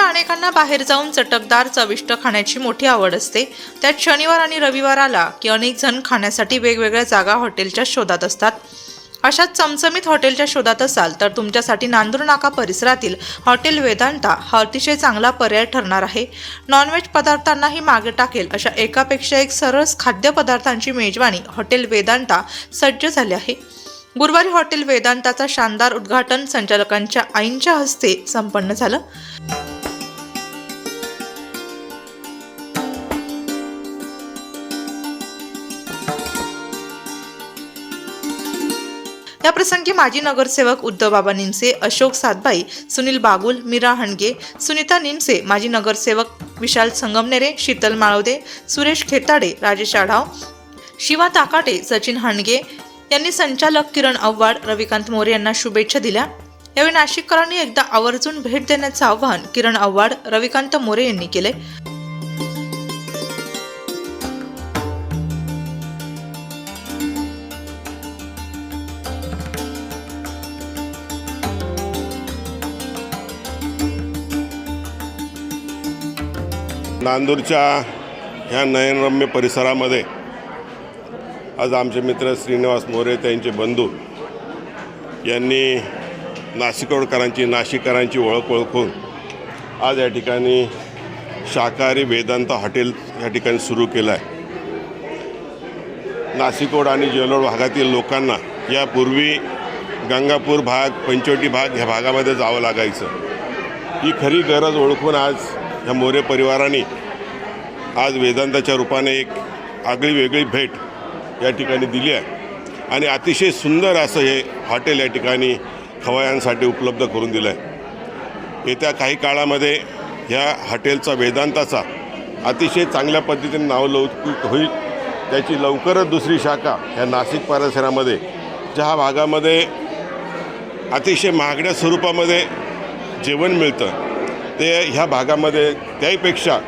अनेकांना बाहेर जाऊन चटकदार चविष्ट खाण्याची मोठी आवड असते. त्यात शनिवार आणि रविवार आला की अनेक जण खाण्यासाठी वेगवेगळ्या जागा हॉटेलच्या शोधात असतात. अशाच चमचमीत हॉटेलच्या शोधात असाल तर तुमच्यासाठी नांदूर नाका परिसरातील हॉटेल वेदांता हा अतिशय चांगला पर्याय ठरणार आहे. नॉनव्हेज पदार्थांनाही मागे टाकेल अशा एकापेक्षा एक सरस खाद्यपदार्थांची मेजवानी हॉटेल वेदांता सज्ज झाले आहे. गुरुवारी हॉटेल वेदांताचा शानदार उद्घाटन संचालकांच्या आईंच्या हस्ते संपन्न झालं. या प्रसंगी माजी नगरसेवक उद्धवबाबा निमसे अशोक सातबाई सुनील बागुल मीरा हणगे सुनीता निमसे माजी नगरसेवक विशाल संगमनेरे शीतल माळवदे सुरेश खेताडे राजेश आढाव शिवा ताकाटे सचिन हांडगे यांनी संचालक किरण आव्हाड रविकांत मोरे यांना शुभेच्छा दिल्या. यावेळी नाशिककरांनी एकदा आवर्जून भेट देण्याचं आवाहन किरण आव्हाड रविकांत मोरे यांनी केले नांदूरच्या ह्या नयनरम्य परिसरामध्ये आज आमचे मित्र श्रीनिवास मोरे त्यांचे बंधू यांनी नाशिकोडकरांची नाशिककरांची ओळख ओळखून आज या ठिकाणी शाकाहारी वेदांत हॉटेल या ठिकाणी सुरू केलं आहे नाशिकोड आणि जेलोड भागातील लोकांना यापूर्वी गंगापूर भाग पंचवटी भाग ह्या भागामध्ये जावं लागायचं. ही खरी गरज ओळखून आज ह्या मोरे परिवाराने आज वेदांताच्या रूपाने एक आगळी वेगळी भेट या ठिकाणी दिली आहे. आणि अतिशय सुंदर असं हे हॉटेल या ठिकाणी खवयांसाठी उपलब्ध करून दिलं आहे. येत्या काही काळामध्ये ह्या हॉटेलचा वेदांताचा अतिशय चांगल्या पद्धतीने नावलौकिक होईल. त्याची लवकरच दुसरी शाखा ह्या नाशिक परिसरामध्ये ज्या भागामध्ये अतिशय महागड्या स्वरूपामध्ये जेवण मिळतं. ते ह्या भागामध्ये त्याहीपेक्षा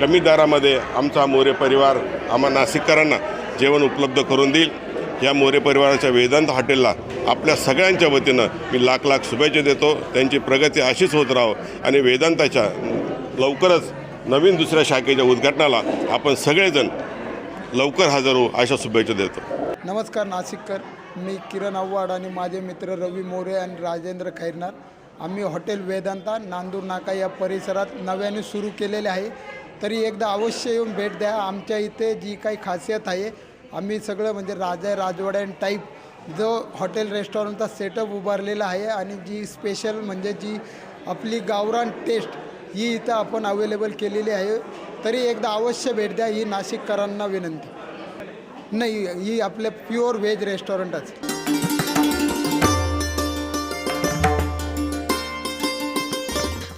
कमी दरामध्ये आमचा मोरे परिवार आम्हा नाशिककरांना जेवण उपलब्ध करून देईल. या मोरे परिवाराच्या वेदांत हॉटेलला आपल्या सगळ्यांच्या वतीनं मी लाख लाख शुभेच्छा देतो. त्यांची प्रगती अशीच होत राहो आणि वेदांताच्या लवकरच नवीन दुसऱ्या शाखेच्या उद्घाटनाला आपण सगळेजण लवकर हजर होऊ अशा शुभेच्छा देतो. नमस्कार नाशिककर. मी किरण आव्हाड आणि माझे मित्र रवी मोरे आणि राजेंद्र खैरनार. आम्ही हॉटेल वेदांता नांदूर नाका या परिसरात नव्याने सुरू केलेले आहे. तरी एकदा अवश्य येऊन भेट द्या. आमच्या इथे जी काही खासियत आहे आम्ही सगळं म्हणजे राजा राजवाड्यां टाईप जो हॉटेल रेस्टॉरंटचा सेटअप उभारलेला आहे आणि जी स्पेशल म्हणजे जी आपली गावरान टेस्ट ही इथं आपण अवेलेबल केलेली आहे. तरी एकदा अवश्य भेट द्या. ही नाशिककरांना विनंती. नाही ही आपलं प्युअर व्हेज रेस्टॉरंटच